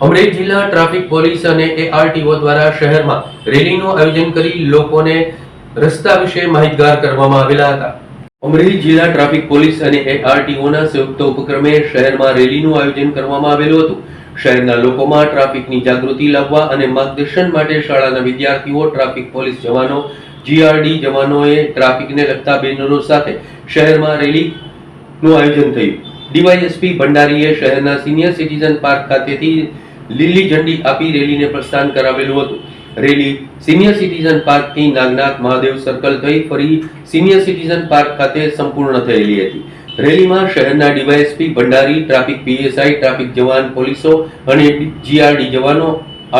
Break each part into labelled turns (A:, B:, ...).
A: અમરેલી જિલ્લા traffic police અને ARTO દ્વારા શહેરમાં રેલીનું આયોજન કરી લોકોને રસ્તા વિશે માહિતગાર કરવામાં આવેલા હતા. અમરેલી જિલ્લા ટ્રાફિક પોલીસ અને એઆરટીઓના સંયુક્ત ઉપક્રમે શહેરમાં રેલીનું આયોજન કરવામાં આવેલું હતું. શહેરના લોકોમાં ટ્રાફિકની જાગૃતિ લાવવા અને માર્ગદર્શન માટે શાળાના વિદ્યાર્થીઓ, ટ્રાફિક પોલીસ જવાનો, જીઆરડી જવાનોએ ટ્રાફિકને લગતા બેનરો સાથે શહેરમાં રેલીનું આયોજન થયું. ડીવાયએસપી ભંડારીએ શહેરના સિનિયર સિટીઝન પાર્ક ખાતેથી લીલી ઝંડી આપી રેલીને પ્રસ્થાન કરાવેલું હતું. રેલી સિનિયર સિટીઝન પાર્કથી નાગનાથ મહાદેવ સર્કલ થઈ ફરી સિનિયર સિટીઝન પાર્ક ખાતે સંપૂર્ણ થયેલી હતી. રેલીમાં શહેરના DYSP Bhandari, traffic PSI, traffic jawan, પોલીસો અને જીઆરડી જવાનો,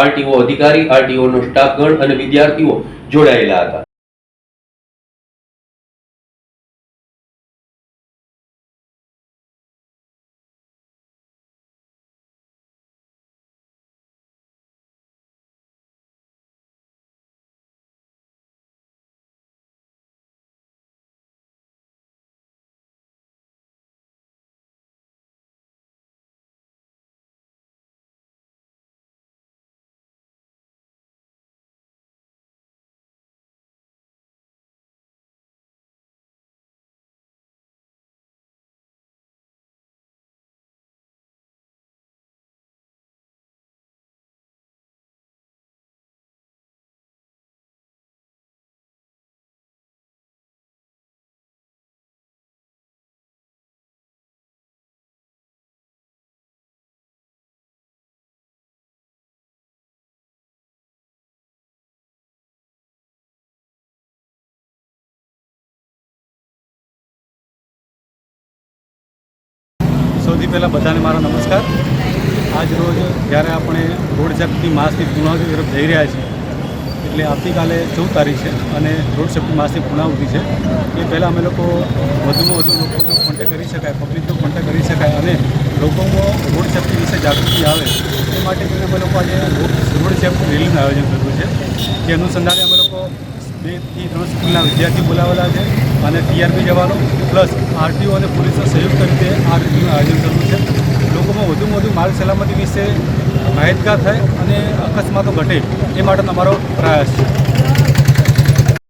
A: આરટીઓ અધિકારી, આરટીઓનો સ્ટાફગણ અને વિદ્યાર્થીઓ જોડાયેલા હતા.
B: સૌથી પહેલાં બધાને મારા નમસ્કાર. આજ રોજ જ્યારે આપણે રોડ સેફ્ટી માસની પૂર્ણાવતિ તરફ જઈ રહ્યા છીએ, એટલે આવતીકાલે ચૌદ તારીખ છે અને રોડ સેફ્ટી માસની પૂર્ણાવતિ છે. એ પહેલાં અમે લોકો વધુમાં વધુ લોકોનો કોન્ટેક્ટ કરી શકાય પબ્લિકનો કોન્ટેક્ટ કરી શકાય અને લોકોમાં રોડ સેફ્ટી વિશે જાગૃતિ આવે એ માટે કરીને અમે લોકો આજે રોડ સેફ્ટી રેલીનું આયોજન કર્યું છે. જે અનુસંધાને અમે લોકો બેથી ત્રણ સ્કૂલના વિદ્યાર્થી બોલાવેલા છે અને ટીઆરપી જવાનો, પ્લસ આરટીઓ અને પોલીસનો સંયુક્ત રીતે આ રેલીનું આયોજન લોકોમાં વધુમાં વધુ માર્ગ સલામતી વિશે માહિતગાર થાય અને અકસ્માતો ઘટે એ માટેનો અમારો પ્રયાસ છે.